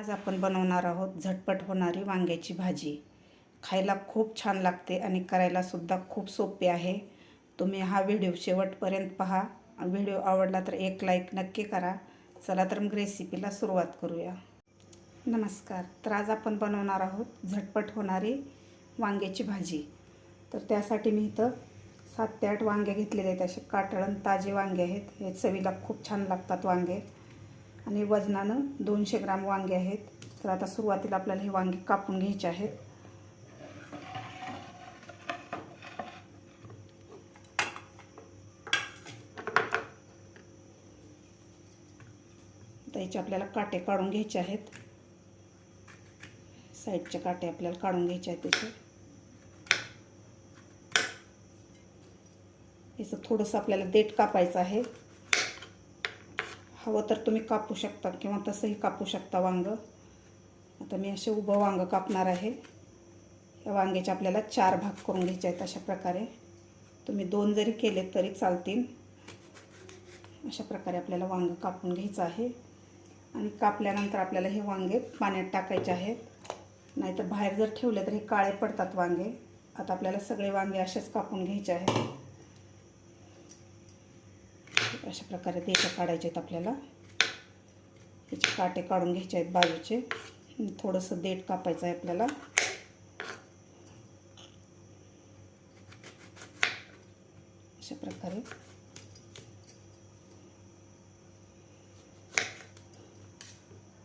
आज आपण बनवणार आहोत झटपट होणारी वांग्याची भाजी. खायला खूप छान लागते आणि करायलासुद्धा खूप सोपे आहे. तुम्ही हा व्हिडिओ शेवटपर्यंत पहा. व्हिडिओ आवडला तर एक लाईक नक्की करा. चला तर मग रेसिपीला सुरुवात करूया. नमस्कार. तर आज आपण बनवणार आहोत झटपट होणारी वांग्याची भाजी. तर त्यासाठी मी इथं सात ते आठ वांगे घेतलेले आहेत. असे काटळण ताजे वांगे आहेत. हे चवीला खूप छान लागतात वांगे. आणि वजनानं दोनशे ग्राम वांगे आहेत. तर आता सुरुवातीला आपल्याला हे वांगे कापून घ्यायचे आहेत. त्याचे आपल्याला काटे काढून घ्यायचे आहेत. साईडचे काटे आपल्याला काढून घ्यायचे आहेत त्याचे याचं थोडंसं आपल्याला देठ कापायचं आहे. हवं तर तुम्ही कापू शकता किंवा तसंही कापू शकता वांग. आता मी असे उभं वांग कापणार आहे. या वांग्याचे आपल्याला चार भाग करून घ्यायचे आहेत अशा प्रकारे. तुम्ही दोन जरी केले तरी चालतील. अशा प्रकारे आपल्याला वांग कापून घ्यायचं आहे. आणि कापल्यानंतर आपल्याला हे वांगे पाण्यात टाकायचे आहेत. नाहीतर बाहेर जर ठेवले तर हे काळे पडतात वांगे. आता आपल्याला सगळे वांगे असेच कापून घ्यायचे आहेत. अशा प्रकारे देठं काढायचे आहेत आपल्याला. त्याचे काटे काढून घ्यायचे आहेत बाजूचे. थोडंसं देठ कापायचं आहे आपल्याला. अशा प्रकारे.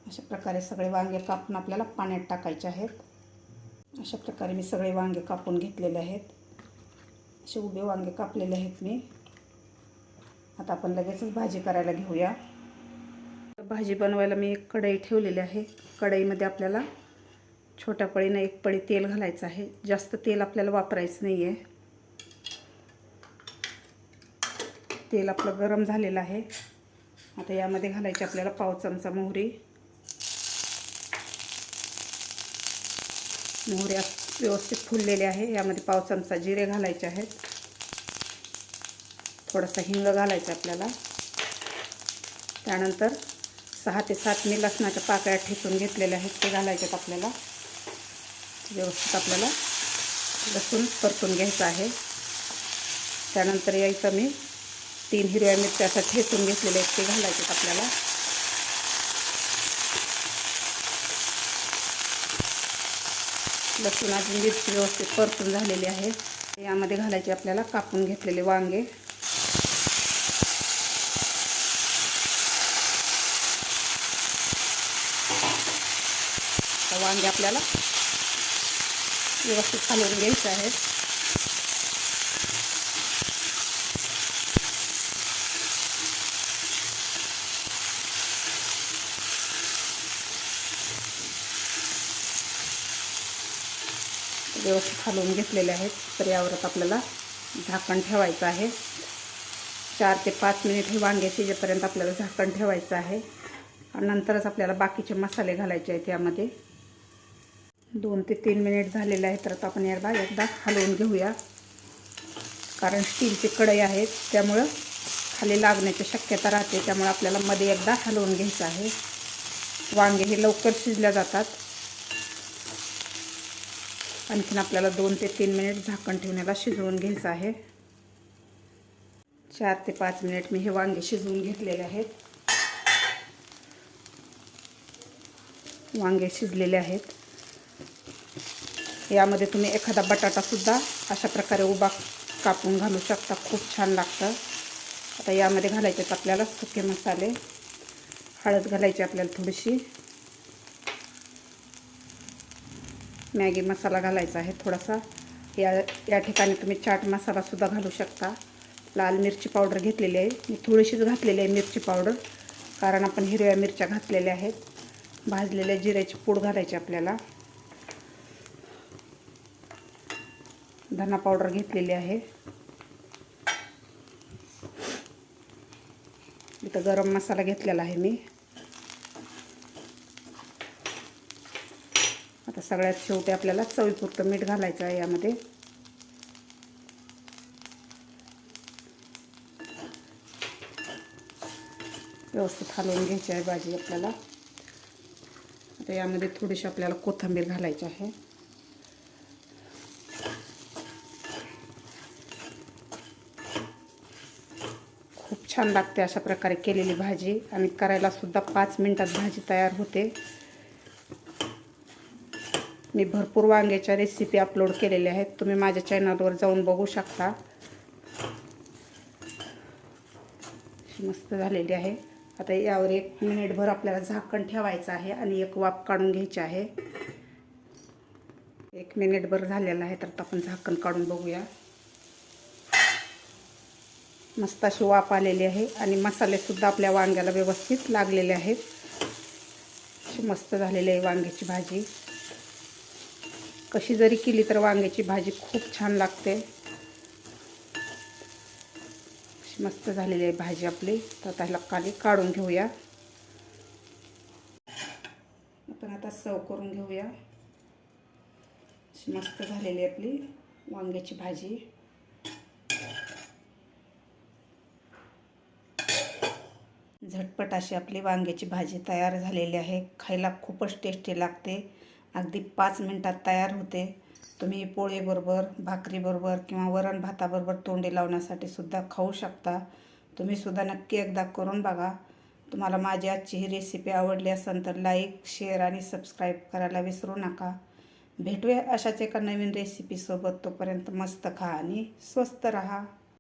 अशा प्रकारे सगळे वांगे कापून आपल्याला पाण्यात टाकायचे आहेत. अशा प्रकारे मी सगळे वांगे कापून घेतलेले आहेत. असे उभे वांगे कापलेले आहेत मी. आता आपण लगेचच भाजी करायला घेऊया. भाजी बनवायला मी एक कढई ठेवलेली आहे. कढईमध्ये आपल्याला छोट्या पळीनं एक पळी तेल घालायचं आहे. जास्त तेल आपल्याला वापरायचं नाही आहे तेल आपलं गरम झालेलं आहे. आता यामध्ये घालायची आपल्याला पाव चमचा मोहरी. मोहऱ्या व्यवस्थित फुललेले आहे. यामध्ये पाव चमचा जिरे घालायचे आहेत. थोडासा हिंग घालायचा आपल्याला. त्यानंतर सहा ते सात मी लसणाच्या पाकळ्या ठेचून घेतलेल्या आहेत ते घालायच्यात आपल्याला. व्यवस्थित आपल्याला लसूण परतून घ्यायचं आहे. त्यानंतर यायचं मी तीन हिरव्या मिरच्या असं ठेचून घेतलेल्या आहेत ते घालायच्यात आपल्याला. लसूण अजून मिरची व्यवस्थित परतून झालेली आहे. यामध्ये घालायचे आपल्याला कापून घेतलेले वांगे. वांगे आपल्याला व्यवस्थित हलवून घ्यायचं आहे व्यवस्थित हलवून घेतलेले आहेत. तर यावरच आपल्याला झाकण ठेवायचं आहे. चार ते पाच मिनिट हे वांगे शिजेपर्यंत आपल्याला झाकण ठेवायचं आहे. आणि नंतरच आपल्याला बाकीचे मसाले घालायचे आहेत यामध्ये. दोन ते तीन मिनिट झालेले आहेत तर आता आपण याला एकदा हलवून घेऊया. कारण स्टीलची कढई आहेत त्यामुळं खाली लागण्याची शक्यता राहते त्यामुळे आपल्याला मध्ये एकदा हलवून घ्यायचं आहे. वांगे हे लवकर शिजल्या जातात. आणखीन आपल्याला दोन ते तीन मिनिट झाकण ठेवण्याला शिजवून घ्यायचं आहे. चार ते पाच मिनिट मी हे वांगे शिजवून घेतलेले आहेत. वांगे शिजलेले आहेत. यामध्ये तुम्ही एखादा बटाटासुद्धा अशा प्रकारे उभा कापून घालू शकता. खूप छान लागतं. आता यामध्ये घालायचे आपल्याला सुके मसाले. हळद घालायची आपल्याला थोडीशी. मॅगी मसाला घालायचा आहे थोडासा. या या ठिकाणी तुम्ही चाट मसालासुद्धा घालू शकता. लाल मिरची पावडर घेतलेली आहे. मी थोडीशीच घातलेली आहे मिरची पावडर. कारण आपण हिरव्या मिरच्या घातलेल्या आहेत. भाजलेल्या जिऱ्याची पूड घालायची आपल्याला. धना पावडर घेतलेली आहे. इथं गरम मसाला घेतलेला आहे मी. आता सगळ्यात शेवटी आपल्याला चवीपुरतं मीठ घालायचं आहे यामध्ये. व्यवस्थित हलवून घ्यायची आहे भाजी आपल्याला. आता यामध्ये थोडीशी आपल्याला कोथिंबीर घालायची आहे खूप छान लागते अशा प्रकारे केलेली भाजी. आणि करायलासुद्धा पाच मिनटात भाजी तयार होते. मी भरपूर वांग्याच्या रेसिपी अपलोड केलेल्या आहेत. तुम्ही माझ्या चॅनलवर जाऊन बघू शकता. अशी मस्त झालेली आहे. आता यावर एक मिनिटभर आपल्याला झाकण ठेवायचं आहे आणि एक वाफ काढून घ्यायची आहे. एक मिनिटभर झालेला आहे तर आपण झाकण काढून बघूया. मस्त अशी वाफ आलेली आहे आणि मसालेसुद्धा आपल्या वांग्याला व्यवस्थित लागलेले आहेत. अशी मस्त झालेली आहे वांग्याची भाजी. कशी जरी केली तर वांग्याची भाजी खूप छान लागते. अशी मस्त झालेली आहे भाजी आपली. तर त्याला खाली काढून घेऊया. आपण आता सर्व करून घेऊया. अशी मस्त झालेली आहे आपली वांग्याची भाजी. झटपट अशी आपली वांग्याची भाजी तयार झालेली आहे. खायला खूपच टेस्टी लागते. अगदी पाच मिनटात तयार होते. तुम्ही पोळीबरोबर भाकरीबरोबर किंवा वरण भाताबरोबर तोंडी लावण्यासाठी सुद्धा खाऊ शकता. तुम्ही सुद्धा नक्की एकदा करून बघा. तुम्हाला माझी आजची ही रेसिपी आवडली असेल तर लाईक शेअर आणि सबस्क्राईब करायला विसरू नका. भेटूया अशाच एका नवीन रेसिपीसोबत तोपर्यंत मस्त खा आणि स्वस्त रहा.